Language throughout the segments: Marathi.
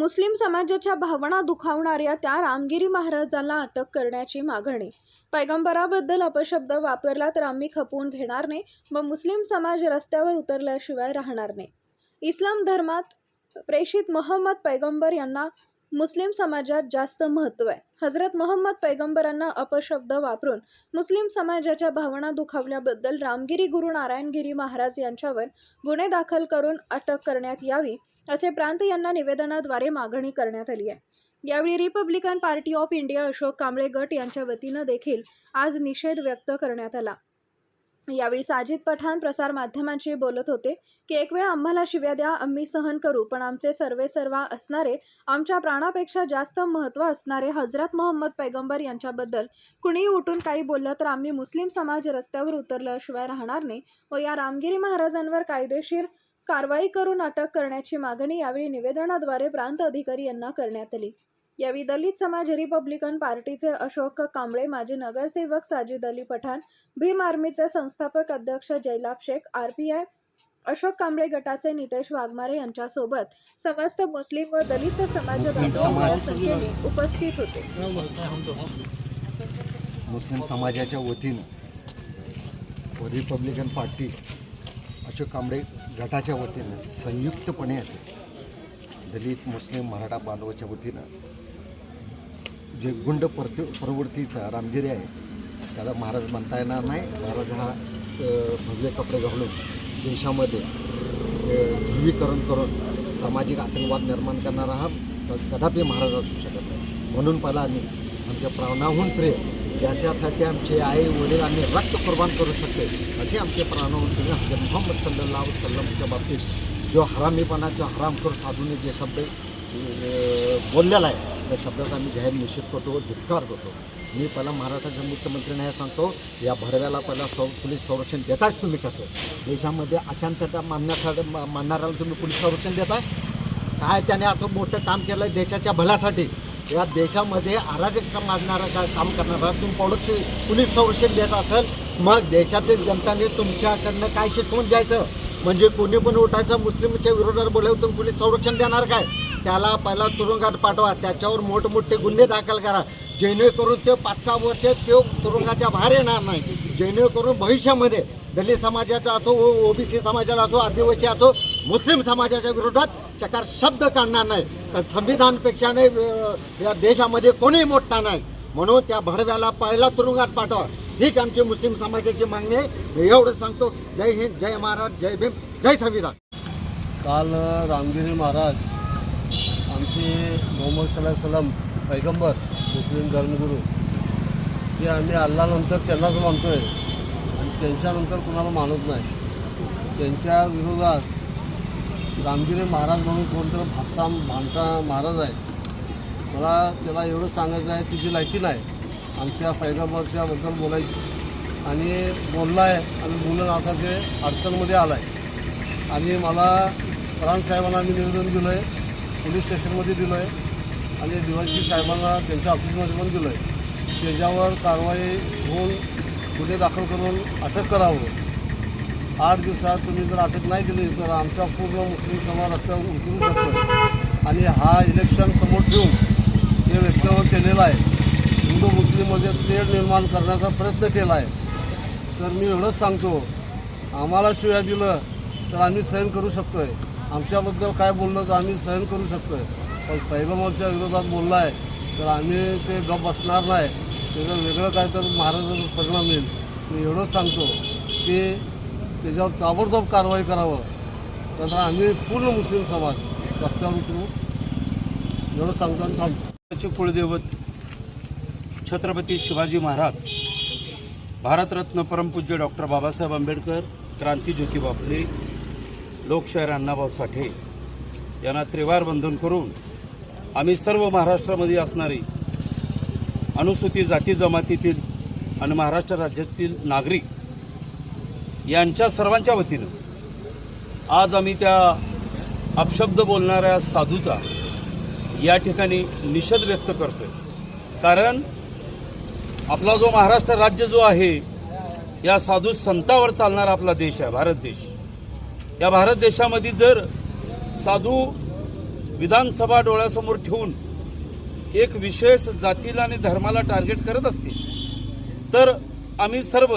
मुस्लिम समाजाच्या भावना दुखावणाऱ्या त्या रामगिरी महाराजाला अटक करण्याची मागणी. पैगंबराबद्दल अपशब्द वापरला तर आम्ही खपवून घेणार नाही व मुस्लिम समाज रस्त्यावर उतरल्याशिवाय राहणार नाही. इस्लाम धर्मात प्रेषित मोहम्मद पैगंबर यांना मुस्लिम समाजात जास्त महत्त्व आहे. हजरत मोहम्मद पैगंबरांना अपशब्द वापरून मुस्लिम समाजाच्या भावना दुखावल्याबद्दल रामगिरी गुरु नारायणगिरी महाराज यांच्यावर गुन्हे दाखल करून अटक करण्यात यावी असे प्रांत यांना निवेदनाद्वारे मागणी करण्यात आली आहे. यावेळी Republican Party of India Ashok Kamble गट यांच्या वतीनं देखील आज निषेध व्यक्त करण्यात आला. यावेळी साजिद पठाण प्रसार माध्यमांशी बोलत होते की एक वेळ आम्हाला शिव्या द्या आम्ही सहन करू पण आमचे सर्वे सर्वा असणारे आमच्या प्राणापेक्षा जास्त महत्त्व असणारे हजरत मोहम्मद पैगंबर यांच्याबद्दल कुणीही उठून काही बोललं तर आम्ही मुस्लिम समाज रस्त्यावर उतरल्याशिवाय राहणार नाही व या रामगिरी महाराजांवर कायदेशीर कारवाई करून अटक करण्याची मागणी यावेळी निवेदनाद्वारे प्रांत अधिकारी यांना करण्यात आली. यावेळी दलित समाज रिपब्लिकन पार्टीचे अशोक कांबळे माजी नगरसेवक साजिद अली पठाण भीम आर्मीचे संस्थापक अध्यक्ष Jaylabh Shaikh R P I Ashok Kamble गटाचे नितेश वाघमारे यांच्यासोबत समस्त मुस्लिम व दलित समाज संख्येने उपस्थित होते. मुस्लिम समाजाच्या वतीनं रिपब्लिकन पार्टी अशोक कांबळे गटाच्या वतीनं संयुक्तपणे दलित मुस्लिम मराठा बांधवाच्या वतीनं जे गुंड प्रति प्रवृत्तीचा रामगिरी आहे त्याला महाराज म्हणता येणार नाही. महाराज हा भगवे कपडे घालून देशामध्ये ध्रुवीकरण करून सामाजिक आतंकवाद निर्माण करणारा हा कदापि महाराज असू शकत नाही. म्हणून पहिला आम्ही आमच्या प्राणाहून प्रेम ज्याच्यासाठी आमचे आई वडील आम्ही रक्त कुर्बान करू शकते असे आमचे प्राणवंतीने आमचे मोहम्मद सल्ला सल्लमच्या बाबतीत जो हरामीपणा किंवा हरामखोर साधूने जे शब्द बोललेला आहे त्या शब्दाचा आम्ही जाहीर निषेध करतो धिक्कार करतो. मी पहिला महाराष्ट्राच्या मुख्यमंत्र्यांना हे सांगतो या भरव्याला पहिला सौ पोलीस संरक्षण देताच तुम्ही कसं? देशामध्ये अचानकता मानण्यासाठी मानणाऱ्याला तुम्ही पोलीस संरक्षण देताय? काय त्याने असं मोठं काम केलं आहे देशाच्या भल्यासाठी? या देशामध्ये अराजकता माजणारा का काम करणारा? तुम्ही पोलीस पोलीस संरक्षण देत असेल मग देशातील जनताने तुमच्याकडनं काय शिकवून द्यायचं? म्हणजे कोणी पण उठायचं? मुस्लिमच्या विरोधात बोलावं तुम्ही पोलीस संरक्षण देणार काय? त्याला पहिला तुरुंगात पाठवा. त्याच्यावर मोठमोठे गुन्हे दाखल करा. जेणेकरून ते पाच सहा वर्ष तो तुरुंगाच्या बाहेर येणार नाही. जेणेकरून भविष्यामध्ये दलित समाजाचा असो ओबीसी समाजाला असो आदिवासी असो मुस्लिम समाजाच्या विरोधात चकार शब्द काढणार नाही. कारण संविधानपेक्षा नाही या देशामध्ये कोणीही मोठा नाही. म्हणून त्या भडव्याला पहिला तुरुंगात पाठवा. हीच आमची मुस्लिम समाजाची मागणी आहे. एवढं सांगतो. जय हिंद जय महाराज जय भीम जय संविधान. काल रामगिरी महाराज आमचे मोहम्मद सल्ला सलम पैगंबर मुस्लिम धर्मगुरू जे आम्ही अल्लानंतर त्यांनाच मानतो आहे आणि त्यांच्यानंतर कुणाला मानत नाही. त्यांच्या विरोधात रामगिरे महाराज म्हणून कोणतं भाता भामटा महाराज आहे मला त्याला एवढं सांगायचं आहे तिची लायकी नाही. आमच्या पैगंबरच्याबद्दल बोलायची. आणि बोलला आहे आणि बोलून आता ते अडचणमध्ये आला आहे आणि मला प्राण साहेबांना मी निवेदन दिलं आहे पोलीस स्टेशनमध्ये दिलं आहे आणि डी साहेबांना त्यांच्या ऑफिसमध्ये पण दिलं आहे त्याच्यावर कारवाई होऊन गुन्हे दाखल करून अटक करावं. आठ दिवसात तुम्ही जर अटक नाही केली तर आमचा पूर्ण मुस्लिम समाज रस्त्यावर उतरू शकतो आणि हा इलेक्शन समोर ठेवून हे व्यक्तीवर केलेला आहे हिंदू मुस्लिममध्ये तेढ निर्माण करण्याचा प्रयत्न केला आहे. तर मी एवढंच सांगतो आम्हाला शिव्या दिलं तर आम्ही सहन करू शकतो आहे आमच्याबद्दल काय बोललं तर आम्ही सहन करू शकतो आहे पण पैगंबरच्या विरोधात बोलला आहे तर आम्ही ते गप बसणार नाही. त्याचं वेगळं काय तर महाराजाचा परिणाम येईल मी एवढंच सांगतो की त्याच्यावर ताबडतोब कारवाई करावं. तर आम्ही पूर्ण मुस्लिम समाज रस्त्यावर उतरू. एवढं सांगतो आणि थांबतो चे छत्रपती शिवाजी महाराज भारतरत्न परमपूज्य डॉक्टर बाबासाहेब आंबेडकर क्रांती ज्योतिबा फुले लोकशाहीर अण्णाभाऊ साठे यांना त्रिवार बंधन करून आम्ही सर्व महाराष्ट्रामध्ये असणारी अनुसूचित जाती जमातीतील आणि महाराष्ट्र राज्यातील नागरिक यांच्या सर्वांच्या वतीनं आज आम्ही त्या अपशब्द बोलणाऱ्या साधूचा या ठिकाणी निषेध व्यक्त करतोय. कारण आपला जो महाराष्ट्र राज्य जो आहे या साधू संतावर चालणारा आपला देश आहे भारत देश. या भारत देशामध्ये जर साधू विधानसभा डोळ्यासमोर ठेवून एक विशेष जातीला आणि धर्माला टार्गेट करत असतील तर आम्ही सर्व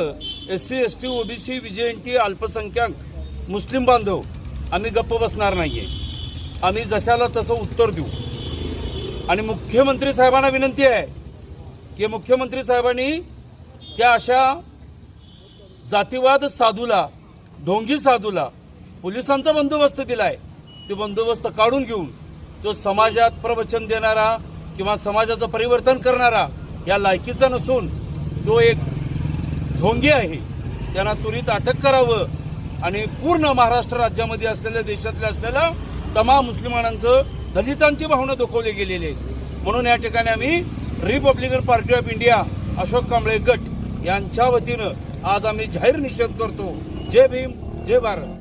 S C S T OBC विजयंती अल्पसंख्याक मुस्लिम बांधव आम्ही गप्प बसणार नाही आहे आम्ही जशाला तसं उत्तर देऊ. आणि मुख्यमंत्री साहेबांना विनंती आहे की मुख्यमंत्री साहेबांनी त्या अशा जातीवाद साधूला ढोंगी साधूला पोलिसांचा बंदोबस्त दिलाय. ते बंदोबस्त काढून घेऊन तो समाजात प्रवचन देणारा किंवा समाजाचं परिवर्तन करणारा या लायकीचा नसून तो एक ढोंगी आहे. त्यांना त्वरित अटक करावं. आणि पूर्ण महाराष्ट्र राज्यामध्ये असलेल्या देशातल्या असलेल्या तमाम मुस्लिमांचं दलितांची भावना दुखवली गेलेली आहे म्हणून या ठिकाणी आम्ही Republican Party of India Ashok Kamble गट यांच्या वतीनं आज आम्ही जाहीर निषेध करतो. जय भीम जय भारत.